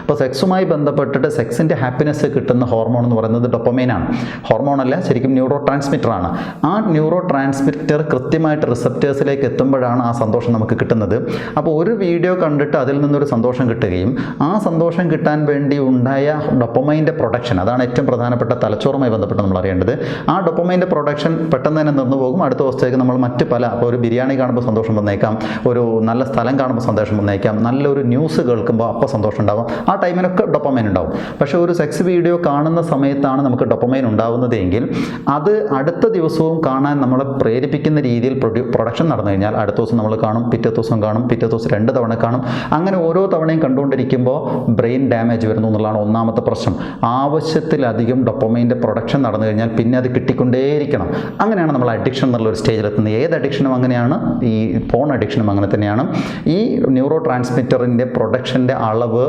അപ്പോൾ സെക്സുമായി ബന്ധപ്പെട്ടിട്ട് സെക്സിന്റെ ഹാപ്പിനെസ് കിട്ടുന്ന ഹോർമോൺ എന്ന് പറയുന്നത് ഡൊപ്പമൈനാണ് ഹോർമോണല്ല ശരിക്കും ന്യൂറോ ട്രാൻസ്മിറ്ററാണ് ആ ന്യൂറോ ട്രാൻസ്മിറ്റർ കൃത്യമായിട്ട് റിസപ്റ്റേഴ്സിലേക്ക് എത്തുമ്പോഴാണ് ആ സന്തോഷം നമുക്ക് കിട്ടുന്നത്. അപ്പോൾ ഒരു വീഡിയോ കണ്ടിട്ട് അതിൽ നിന്നൊരു സന്തോഷം കിട്ടുകയും ആ സന്തോഷം കിട്ടാൻ വേണ്ടി ഉണ്ടായ ഡൊപ്പമൈന്റെ പ്രൊഡക്ഷൻ അതാണ് ഏറ്റവും പ്രധാനപ്പെട്ട തലച്ചോറുമായി ബന്ധപ്പെട്ട് നമ്മൾ അറിയേണ്ടത്. ആ ഡൊപ്പമൈന്റെ പ്രൊഡക്ഷൻ പെട്ടെന്ന് തന്നെ നിന്നു പോകും. അടുത്ത ദിവസത്തേക്ക് നമ്മൾ മറ്റ് പല അപ്പോൾ ഒരു ബിരിയാണി കാണുമ്പോൾ സന്തോഷം വന്നേക്കാം ഒരു നല്ല സ്ഥലം കാണുമ്പോൾ സന്തോഷം വന്നേക്കാം നല്ലൊരു ന്യൂസ് കേൾക്കുമ്പോൾ അപ്പോൾ സന്തോഷം ഉണ്ടാവും. ആ ടൈമിനൊക്കെ ഡൊപ്പമൈൻ ഉണ്ടാവും. പക്ഷെ ഒരു സെക്സ് വീഡിയോ കാണുന്ന സമയത്താണ് നമുക്ക് ഡൊപ്പമൈൻ ഉണ്ടാവുന്നതെങ്കിൽ അത് അടുത്ത ദിവസവും കാണാൻ നമ്മളെ പ്രേരിപ്പിക്കുന്ന രീതിയിൽ പ്രൊഡക്ഷൻ നടന്നു കഴിഞ്ഞാൽ അടുത്ത ദിവസം നമ്മൾ കാണും പിറ്റേ ദിവസം കാണും പിറ്റേ ദിവസം രണ്ട് തവണ കാണും. അങ്ങനെ ഓരോ തവണയും കണ്ടുകൊണ്ടിരിക്കുമ്പോൾ ബ്രെയിൻ ഡാമേജ് വരുന്നു എന്നുള്ളതാണ് ഒന്നാമത്തെ പ്രശ്നം. ആവശ്യത്തിലധികം ഡൊപ്പമൈന്റെ പ്രൊഡക്ഷൻ നടന്നു കഴിഞ്ഞാൽ പിന്നെ അത് കിട്ടിക്കൊണ്ടേയിരിക്കണം. അങ്ങനെയാണ് നമ്മൾ അഡിക്ഷൻ എന്നുള്ള ഒരു സ്റ്റേജിലെത്തുന്നത് ഏത് അഡിക്ഷനും അങ്ങനെയാണ്. ഈ ഫോൺ അഡിക്ഷനും അങ്ങനെ തന്നെയാണ്. ഈ ന്യൂറോ ട്രാൻസ്മിറ്ററിന്റെ പ്രൊഡക്ഷന്റെ അളവ്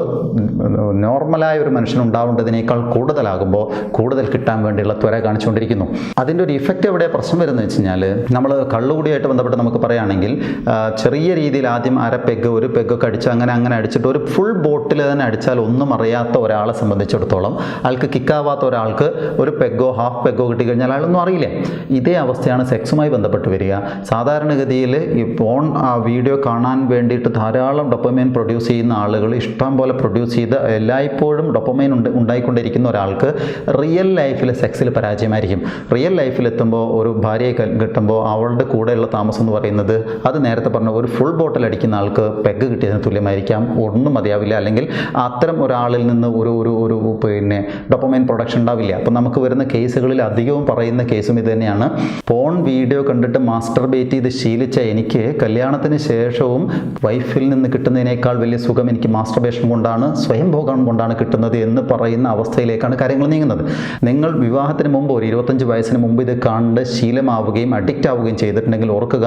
നോർമലായ ഒരു മനുഷ്യൻ ഉണ്ടാവേണ്ടതിനേക്കാൾ കൂടുതലാകുമ്പോൾ കൂടുതൽ കിട്ടാൻ വേണ്ടിയുള്ള ത്വര കാണിച്ചുകൊണ്ടിരിക്കുന്നു. അതിന്റെ ഒരു ഇഫക്റ്റ് എവിടെ പ്രശ്നം വരുന്നത് വെച്ച് കഴിഞ്ഞാൽ നമ്മൾ കള്ളുകൂടിയായിട്ട് ബന്ധപ്പെട്ട് നമുക്ക് പറയുകയാണെങ്കിൽ ചെറിയ രീതിയിൽ ആദ്യം അര പെഗ് ഒരു പെഗൊക്കെ അടിച്ച് അങ്ങനെ അങ്ങനെ അടിച്ചിട്ട് ഒരു ഫുൾ ബോട്ടിൽ തന്നെ അടിച്ചാൽ ഒന്നും അറിയാത്ത ഒരാളെ സംബന്ധിച്ചിടത്തോളം അയാൾക്ക് കിക്കാവാത്ത ഒരാൾക്ക് ഒരു പെഗോ ഹാഫ് പെഗോ കിട്ടിക്കഴിഞ്ഞാൽ അയാളൊന്നും അറിയില്ല. ഇതേ അവസ്ഥയാണ് സെക്സുമായി ബന്ധപ്പെട്ട് വരിക. സാധാരണഗതിയിൽ ഈ ഫോൺ വീഡിയോ കാണാൻ വേണ്ടിയിട്ട് ധാരാളം ഡൊപ്പമൈൻ പ്രൊഡ്യൂസ് ചെയ്യുന്ന ആളുകൾ ഇഷ്ടം പോലെ പ്രൊഡ്യൂസ് ചെയ്ത് എല്ലായ്പ്പോഴും ഡൊപ്പമൈൻ ഉണ്ട് ഉണ്ടായിക്കൊണ്ടിരിക്കുന്ന ഒരാൾക്ക് റിയൽ ലൈഫിൽ സെക്സിൽ പരാജയമായിരിക്കും. റിയൽ ലൈഫിൽ എത്തുമ്പോൾ ഒരു ഭാര്യയെ കിട്ടുമ്പോൾ അവളുടെ കൂടെയുള്ള താമസം എന്ന് പറയുന്നത് അത് നേരത്തെ പറഞ്ഞ ഒരു ഫുൾ ബോട്ടിൽ അടിക്കുന്ന ആൾക്ക് പെഗ് കിട്ടിയതിന് തുല്യമായിരിക്കാം. ഒന്നും മതിയാവില്ല. അല്ലെങ്കിൽ അത്തരം ഒരാളിൽ നിന്ന് ഒരു ഒരു ഒരു പിന്നെ ഡൊപ്പമൈൻ പ്രൊഡക്ഷൻ ഉണ്ടാവില്ല. അപ്പോൾ നമുക്ക് വരുന്ന കേസുകളിൽ അധികവും പറയുന്ന കേസും ഇത് തന്നെയാണ്. ഫോൺ വീഡിയോ കണ്ടിട്ട് മാസ്റ്റർ ബേറ്റ് ചെയ്ത് ശീലിച്ച എനിക്ക് കല്യാണത്തിന് ശേഷവും വൈഫിൽ നിന്ന് കിട്ടുന്നതിനേക്കാൾ വലിയ സുഖം എനിക്ക് മാസ്റ്റർബേഷൻ കൊണ്ടാണ്. സ്വയം ഭോഗം കൊണ്ടാണ് കിട്ടുന്നത് എന്ന് പറയുന്ന അവസ്ഥയിലേക്കാണ് കാര്യങ്ങൾ നീങ്ങുന്നത്. നിങ്ങൾ വിവാഹത്തിന് മുമ്പ് ഒരു ഇരുപത്തഞ്ച് വയസ്സിന് മുമ്പ് ഇത് കണ്ട് ശീലമാവുകയും അഡിക്റ്റ് ആവുകയും ചെയ്തിട്ടുണ്ടെങ്കിൽ ഓർക്കുക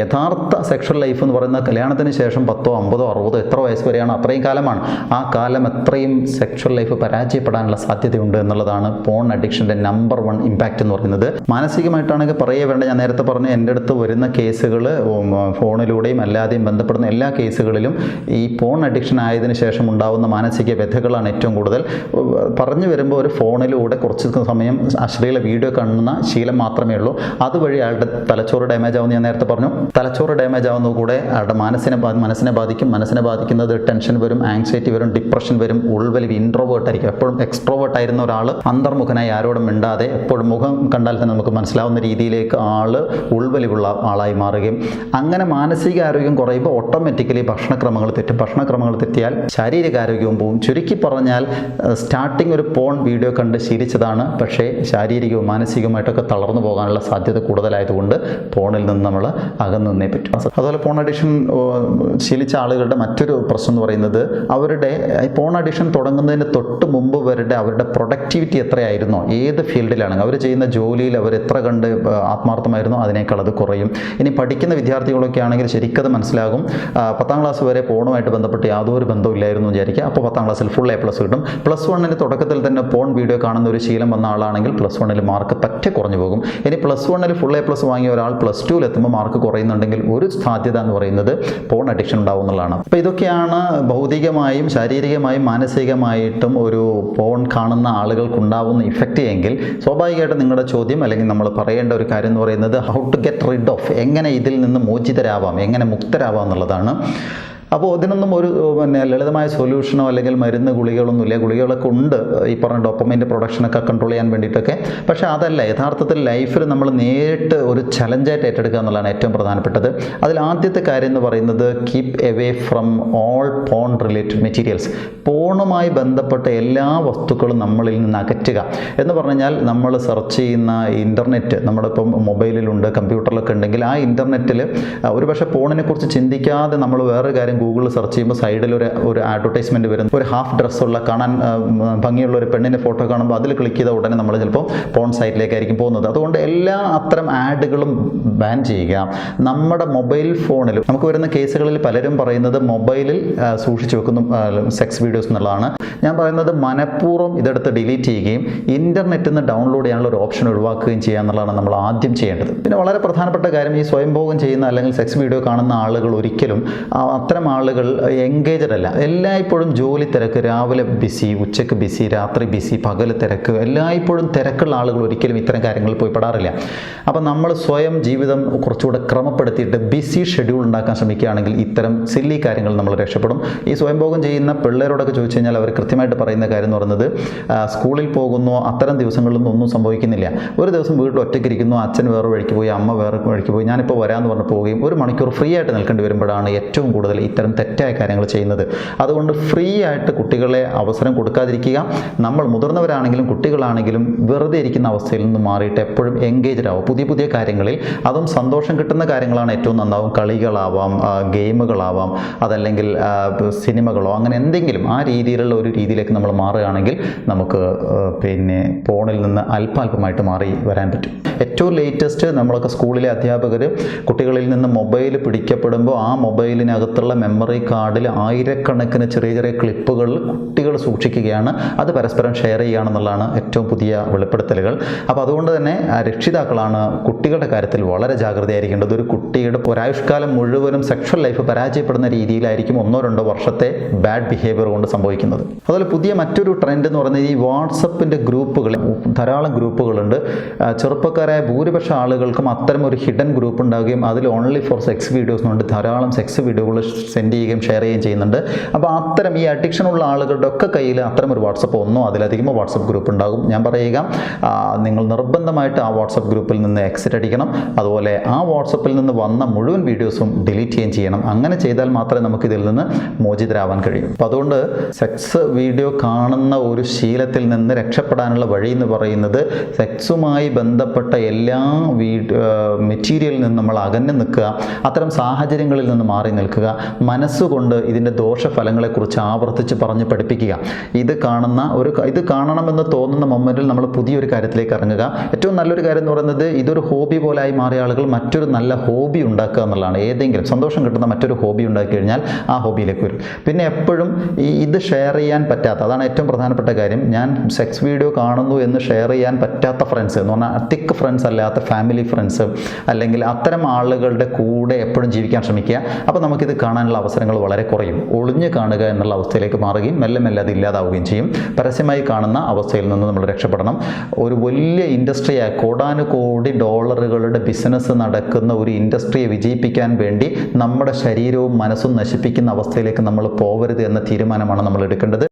യഥാർത്ഥ സെക്ഷൽ ലൈഫ് എന്ന് പറയുന്ന കല്യാണത്തിന് ശേഷം പത്തോ അമ്പതോ അറുപതോ എത്ര വയസ്സ് വരെയാണ് അത്രയും കാലമാണ്. ആ കാലം എത്രയും സെക്ഷൽ ലൈഫ് പരാജയപ്പെടാനുള്ള സാധ്യതയുണ്ട് എന്നുള്ളതാണ് ഫോൺ അഡിക്ഷന്റെ നമ്പർ വൺ ഇമ്പാക്റ്റ് എന്ന് പറയുന്നത്. മാനസികമായിട്ടാണെങ്കിൽ പറയേ വേണ്ട ഞാൻ നേരത്തെ പറഞ്ഞ എന്റെ അടുത്ത് വരുന്ന കേസുകൾ ഫോണിലൂടെയും അല്ലാതെയും ബന്ധപ്പെടുന്ന എല്ലാ കേസുകളിലും ഈ ഫോൺ അഡിക്ഷൻ ആയതിനു ശേഷം ഉണ്ടാവുന്ന മാനസിക വ്യഥകളാണ് ഏറ്റവും കൂടുതൽ. പറഞ്ഞു വരുമ്പോൾ ഒരു ഫോണിലൂടെ കുറച്ച് സമയം അശ്ലീല വീഡിയോ കാണുന്ന ശീലം മാത്രമേ ഉള്ളൂ. അതുവഴി അയാളുടെ തലച്ചോറ് ഡാമേജ് ആവുമെന്ന് ഞാൻ നേരത്തെ പറഞ്ഞു. തലച്ചോറ് ഡാമേജ് ആവുന്ന കൂടെ അയാളുടെ മനസ്സിനെ മനസ്സിനെ ബാധിക്കും. മനസ്സിനെ ബാധിക്കുന്നത് ടെൻഷൻ വരും ആങ്സൈറ്റി വരും ഡിപ്രഷൻ വരും. ഉൾവലിവ് ഇൻട്രോവേർട്ട് ആയിരിക്കും. എപ്പോഴും എക്സ്ട്രോവേർട്ട് ആയിരുന്ന ഒരാൾ അന്തർമുഖനായി ആരോടും മിണ്ടാതെ എപ്പോഴും മുഖം കണ്ടാൽ തന്നെ നമുക്ക് മനസ്സിലാവുന്ന രീതിയിലേക്ക് ആൾ ഉൾവലിവുള്ള ആളായി മാറുകയും അങ്ങനെ മാനസികാരോഗ്യം കുറയുമ്പോൾ ഓട്ടോമാറ്റിക്കലി ഭക്ഷണക്രമങ്ങൾ തെറ്റും. ഭക്ഷണക്രമങ്ങൾ തെറ്റിയാൽ ശാരീരിക ആരോഗ്യവും പോവും ചുരുക്കി പറഞ്ഞാൽ സ്റ്റാർട്ടിംഗ് ഒരു പോൺ വീഡിയോ കണ്ട് ശീലിച്ചതാണ്. പക്ഷേ ശാരീരികവും മാനസികവുമായിട്ടൊക്കെ തളർന്നു പോകാനുള്ള സാധ്യത കൂടുതലായതുകൊണ്ട് പോണിൽ നിന്ന് നമ്മൾ അകന്നു നിന്നേ പറ്റും. അതുപോലെ പോൺ അഡിഷൻ ശീലിച്ച ആളുകളുടെ മറ്റൊരു പ്രശ്നം എന്ന് പറയുന്നത് അവരുടെ ഫോൺ അഡിഷൻ തുടങ്ങുന്നതിന് തൊട്ട് മുമ്പ് വരുടെ അവരുടെ പ്രൊഡക്ടിവിറ്റി എത്രയായിരുന്നോ ഏത് ഫീൽഡിലാണ്? അവർ ചെയ്യുന്ന ജോലിയിൽ അവർ എത്ര കണ്ട് ആത്മാർത്ഥമായിരുന്നു അതിനേക്കാൾ അത് കുറയും. ഇനി പഠിക്കുന്ന വിദ്യാർത്ഥികളൊക്കെ ആണെങ്കിൽ ശരിക്കത് മനസ്സിലാകും. പത്താം ക്ലാസ് വരെ പോണുമായിട്ട് ബന്ധപ്പെട്ട് യാതൊരു എന്ന് വിചാരിക്കുക. അപ്പോൾ പത്താം ക്ലാസ്സിൽ ഫുൾ എ പ്ലസ് കിട്ടും. പ്ലസ് വണ്ണിന് തുടക്കത്തിൽ തന്നെ പോൺ വീഡിയോ കാണുന്ന ഒരു ശീലം വന്ന ആളാണെങ്കിൽ പ്ലസ് വണ്ണിൽ മാർക്ക് പറ്റ കുറഞ്ഞു പോകും. ഇനി പ്ലസ് വണ്ണിൽ ഫുൾ എ പ്ലസ് വാങ്ങിയ ഒരാൾ പ്ലസ് ടുവിൽ എത്തുമ്പോൾ മാർക്ക് കുറയുന്നുണ്ടെങ്കിൽ ഒരു സാധ്യത എന്ന് പറയുന്നത് പോൺ അഡിക്ഷൻ ഉണ്ടാവും എന്നുള്ളതാണ്. അപ്പോൾ ഇതൊക്കെയാണ് ഭൗതികമായും ശാരീരികമായും മാനസികമായിട്ടും ഒരു പോൺ കാണുന്ന ആളുകൾക്ക് ആളുകൾക്കുണ്ടാവുന്ന ഇഫക്റ്റ് എങ്കിൽ സ്വാഭാവികമായിട്ടും നിങ്ങളുടെ ചോദ്യം അല്ലെങ്കിൽ നമ്മൾ പറയേണ്ട ഒരു കാര്യം എന്ന് പറയുന്നത് how to get rid of എങ്ങനെ ഇതിൽ നിന്ന് മോചിതരാവാം എങ്ങനെ മുക്തരാവാം എന്നുള്ളതാണ്. അപ്പോൾ ഇതിനൊന്നും ഒരു പിന്നെ ലളിതമായ സൊല്യൂഷനോ അല്ലെങ്കിൽ മരുന്ന് ഗുളികകളൊന്നുമില്ല ഗുളികകളൊക്കെ ഉണ്ട്. ഈ പറഞ്ഞ ഡോപ്പമിന്റെ പ്രൊഡക്ഷനൊക്കെ കൺട്രോൾ ചെയ്യാൻ വേണ്ടിയിട്ടൊക്കെ. പക്ഷേ അതല്ല യഥാർത്ഥത്തിൽ ലൈഫിൽ നമ്മൾ നേരിട്ട് ഒരു ചലഞ്ചായിട്ട് ഏറ്റെടുക്കുക എന്നുള്ളതാണ് ഏറ്റവും പ്രധാനപ്പെട്ടത്. അതിൽ ആദ്യത്തെ കാര്യം എന്ന് പറയുന്നത് keep away from all porn related materials പോണുമായി ബന്ധപ്പെട്ട എല്ലാ വസ്തുക്കളും നമ്മളിൽ നിന്ന് അകറ്റുക. എന്ന് പറഞ്ഞാൽ നമ്മൾ സെർച്ച് ചെയ്യുന്ന ഇന്റർനെറ്റ് നമ്മളിപ്പം മൊബൈലിലുണ്ട് കമ്പ്യൂട്ടറിലൊക്കെ ഉണ്ടെങ്കിൽ ആ ഇന്റർനെറ്റിൽ ഒരു പക്ഷേ ഫോണിനെക്കുറിച്ച് ചിന്തിക്കാതെ നമ്മൾ വേറൊരു കാര്യം ഗൂഗിളിൽ സെർച്ച് ചെയ്യുമ്പോൾ സൈഡിൽ ഒരു ഒരു അഡ്വർടൈസ്മെന്റ് വരും ഒരു ഹാഫ് ഡ്രസ്സുള്ള കാണാൻ ഭംഗിയുള്ള ഒരു പെണ്ണിന്റെ ഫോട്ടോ കാണുമ്പോൾ അതിൽ ക്ലിക്ക് ചെയ്ത ഉടനെ നമ്മൾ ചിലപ്പോൾ പോൺ സൈറ്റിലേക്കായിരിക്കും പോകുന്നത്. അതുകൊണ്ട് എല്ലാ അത്തരം ആഡുകളും ബാൻ ചെയ്യുക. നമ്മുടെ മൊബൈൽ ഫോണിൽ നമുക്ക് വരുന്ന കേസുകളിൽ പലരും പറയുന്നത് മൊബൈലിൽ സൂക്ഷിച്ചു വെക്കുന്ന സെക്സ് വീഡിയോസ് എന്നുള്ളതാണ്. ഞാൻ പറയുന്നത് മനഃപൂർവം ഇതെടുത്ത് ഡിലീറ്റ് ചെയ്യുകയും ഇന്റർനെറ്റിൽ നിന്ന് ഡൗൺലോഡ് ചെയ്യാനുള്ള ഒരു ഓപ്ഷൻ ഒഴിവാക്കുകയും ചെയ്യുക എന്നുള്ളതാണ് നമ്മൾ ആദ്യം ചെയ്യേണ്ടത്. പിന്നെ വളരെ പ്രധാനപ്പെട്ട കാര്യം ഈ സ്വയംഭോഗം ചെയ്യുന്ന അല്ലെങ്കിൽ സെക്സ് വീഡിയോ കാണുന്ന ആളുകൾ ഒരിക്കലും അത്തരം ആളുകൾ എൻഗേജഡ് അല്ല. എല്ലായ്പ്പോഴും ജോലി തിരക്ക് രാവിലെ ബിസി ഉച്ചയ്ക്ക് ബിസി രാത്രി ബിസി പകൽ തിരക്ക് എല്ലായ്പ്പോഴും തിരക്കുള്ള ആളുകൾ ഒരിക്കലും ഇത്തരം കാര്യങ്ങളിൽ പോയി പെടാറില്ല. അപ്പം നമ്മൾ സ്വയം ജീവിതം കുറച്ചുകൂടെ ക്രമപ്പെടുത്തിയിട്ട് ബിസി ഷെഡ്യൂൾ ഉണ്ടാക്കാൻ ശ്രമിക്കുകയാണെങ്കിൽ ഇത്തരം സില്ലി കാര്യങ്ങൾ നമ്മൾ രക്ഷപ്പെടും. ഈ സ്വയംഭോഗം ചെയ്യുന്ന പിള്ളേരോടൊക്കെ ചോദിച്ചു കഴിഞ്ഞാൽ അവർ കൃത്യമായിട്ട് പറയുന്ന കാര്യം എന്ന് പറയുന്നത് സ്കൂളിൽ പോകുന്നു അത്തരം ദിവസങ്ങളിലൊന്നും ഒന്നും സംഭവിക്കുന്നില്ല. ഒരു ദിവസം വീട്ടിൽ ഒറ്റയ്ക്കിരിക്കുന്നു അച്ഛൻ വേറെ വഴിക്ക് പോയി അമ്മ വേറെ വഴിക്ക് പോയി ഞാനിപ്പോൾ വരാമെന്ന് പറഞ്ഞ് പോവുകയും ഒരു മണിക്കൂർ ഫ്രീ ആയിട്ട് നിൽക്കേണ്ടി വരുമ്പോഴാണ് ഏറ്റവും കൂടുതൽ ഇത്തരം തെറ്റായ കാര്യങ്ങൾ ചെയ്യുന്നത്. അതുകൊണ്ട് ഫ്രീ ആയിട്ട് കുട്ടികളെ അവസരം കൊടുക്കാതിരിക്കുക. നമ്മൾ മുതിർന്നവരാണെങ്കിലും കുട്ടികളാണെങ്കിലും വെറുതെ ഇരിക്കുന്ന അവസ്ഥയിൽ നിന്ന് മാറിയിട്ട് എപ്പോഴും എൻഗേജ്ഡ് ആവും പുതിയ പുതിയ കാര്യങ്ങളിൽ അതും സന്തോഷം കിട്ടുന്ന കാര്യങ്ങളാണ് ഏറ്റവും നന്നാവും. കളികളാവാം ഗെയിമുകളാവാം അതല്ലെങ്കിൽ സിനിമകളോ അങ്ങനെ എന്തെങ്കിലും ആ രീതിയിലുള്ള ഒരു രീതിയിലേക്ക് നമ്മൾ മാറുകയാണെങ്കിൽ നമുക്ക് പിന്നെ ഫോണിൽ നിന്ന് അല്പാൽപമായിട്ട് മാറി വരാൻ പറ്റും. ഏറ്റവും ലേറ്റസ്റ്റ് നമ്മളൊക്കെ സ്കൂളിലെ അധ്യാപകർ കുട്ടികളിൽ നിന്ന് മൊബൈൽ പിടിക്കപ്പെടുമ്പോൾ ആ മൊബൈലിനകത്തുള്ള മെമ്മറി കാർഡിൽ ആയിരക്കണക്കിന് ചെറിയ ചെറിയ ക്ലിപ്പുകൾ കുട്ടികൾ സൂക്ഷിക്കുകയാണ്. അത് പരസ്പരം ഷെയർ ചെയ്യുകയാണെന്നുള്ളതാണ് ഏറ്റവും പുതിയ വെളിപ്പെടുത്തലുകൾ. അപ്പോൾ അതുകൊണ്ട് തന്നെ രക്ഷിതാക്കളാണ് കുട്ടികളുടെ കാര്യത്തിൽ വളരെ ജാഗ്രതയായിരിക്കേണ്ടത്. ഒരു കുട്ടിയുടെ ഒരായുഷ്കാലം മുഴുവനും സെക്ഷൽ ലൈഫ് പരാജയപ്പെടുന്ന രീതിയിലായിരിക്കും ഒന്നോ രണ്ടോ വർഷത്തെ ബാഡ് ബിഹേവിയർ കൊണ്ട് സംഭവിക്കുന്നത്. അതുപോലെ പുതിയ മറ്റൊരു ട്രെൻഡ് എന്ന് പറയുന്നത് ഈ വാട്സപ്പിന്റെ ഗ്രൂപ്പുകൾ ധാരാളം ഗ്രൂപ്പുകളുണ്ട്. ചെറുപ്പക്കാരായ ഭൂരിപക്ഷ ആളുകൾക്കും അത്തരം ഒരു ഹിഡൻ ഗ്രൂപ്പ് ഉണ്ടാവുകയും അതിൽ ഓൺലി ഫോർ സെക്സ് വീഡിയോസ് കൊണ്ട് ധാരാളം സെക്സ് വീഡിയോകൾ സെൻഡ് ചെയ്യുകയും ഷെയർ ചെയ്യുകയും ചെയ്യുന്നുണ്ട്. അപ്പോൾ അത്തരം ഈ അഡിക്ഷൻ ഉള്ള ആളുകളുടെ ഒക്കെ കയ്യിൽ അത്തരം ഒരു വാട്സപ്പ് ഒന്നോ അതിലധികമോ വാട്സപ്പ് ഗ്രൂപ്പ് ഉണ്ടാകും. ഞാൻ പറയുക നിങ്ങൾ നിർബന്ധമായിട്ട് ആ വാട്സപ്പ് ഗ്രൂപ്പിൽ നിന്ന് എക്സിറ്റ് അടിക്കണം. അതുപോലെ ആ വാട്സപ്പിൽ നിന്ന് വന്ന മുഴുവൻ വീഡിയോസും ഡിലീറ്റ് ചെയ്യുകയും ചെയ്യണം. അങ്ങനെ ചെയ്താൽ മാത്രമേ നമുക്ക് ഇതിൽ നിന്ന് മോചിതരാവാൻ കഴിയൂ. അപ്പോൾ അതുകൊണ്ട് സെക്സ് വീഡിയോ കാണുന്ന ഒരു ശീലത്തിൽ നിന്ന് രക്ഷപ്പെടാനുള്ള വഴി എന്ന് പറയുന്നത് സെക്സുമായി ബന്ധപ്പെട്ട എല്ലാ വീട് മെറ്റീരിയലിൽ നിന്ന് നമ്മൾ അകന്നു നിൽക്കുക അത്തരം സാഹചര്യങ്ങളിൽ നിന്ന് മാറി നിൽക്കുക മനസ്സുകൊണ്ട് ഇതിന്റെ ദോഷഫലങ്ങളെക്കുറിച്ച് ആവർത്തിച്ച് പറഞ്ഞ് പഠിപ്പിക്കുക. ഇത് കാണുന്ന ഒരു ഇത് കാണണമെന്ന് തോന്നുന്ന മൊമെന്റിൽ നമ്മൾ പുതിയൊരു കാര്യത്തിലേക്ക് ഇറങ്ങുക. ഏറ്റവും നല്ലൊരു കാര്യം എന്ന് പറയുന്നത് ഇതൊരു ഹോബി പോലായി മാറിയ ആളുകൾ മറ്റൊരു നല്ല ഹോബി ഉണ്ടാക്കുക എന്നുള്ളതാണ്. ഏതെങ്കിലും സന്തോഷം കിട്ടുന്ന മറ്റൊരു ഹോബി ഉണ്ടാക്കി കഴിഞ്ഞാൽ ആ ഹോബിയിലേക്ക് വരും. പിന്നെ എപ്പോഴും ഇത് ഷെയർ ചെയ്യാൻ പറ്റാത്ത അതാണ് ഏറ്റവും പ്രധാനപ്പെട്ട കാര്യം. ഞാൻ സെക്സ് വീഡിയോ കാണുന്നു എന്ന് ഷെയർ ചെയ്യാൻ പറ്റാത്ത ഫ്രണ്ട്സ് എന്ന് പറഞ്ഞാൽ തിക്ക് ഫ്രണ്ട്സ് അല്ലാത്ത ഫാമിലി ഫ്രണ്ട്സ് അല്ലെങ്കിൽ അത്തരം ആളുകളുടെ കൂടെ എപ്പോഴും ജീവിക്കാൻ ശ്രമിക്കുക. അപ്പോൾ നമുക്കിത് കാണാനുള്ള അവസരങ്ങൾ വളരെ കുറയും. ഒളിഞ്ഞു കാണുക എന്നുള്ള അവസ്ഥയിലേക്ക് മാറുകയും മെല്ലെ മെല്ലെ അത് ഇല്ലാതാവുകയും ചെയ്യും. പരസ്യമായി കാണുന്ന അവസ്ഥയിൽ നിന്ന് നമ്മൾ രക്ഷപ്പെടണം. ഒരു വലിയ ഇൻഡസ്ട്രിയായ കോടാനുകോടി ഡോളറുകളുടെ ബിസിനസ് നടക്കുന്ന ഒരു ഇൻഡസ്ട്രിയെ വിജയിപ്പിക്കാൻ വേണ്ടി നമ്മുടെ ശരീരവും മനസ്സും നശിപ്പിക്കുന്ന അവസ്ഥയിലേക്ക് നമ്മൾ പോകരുത് എന്ന തീരുമാനമാണ് നമ്മൾ എടുക്കേണ്ടത്.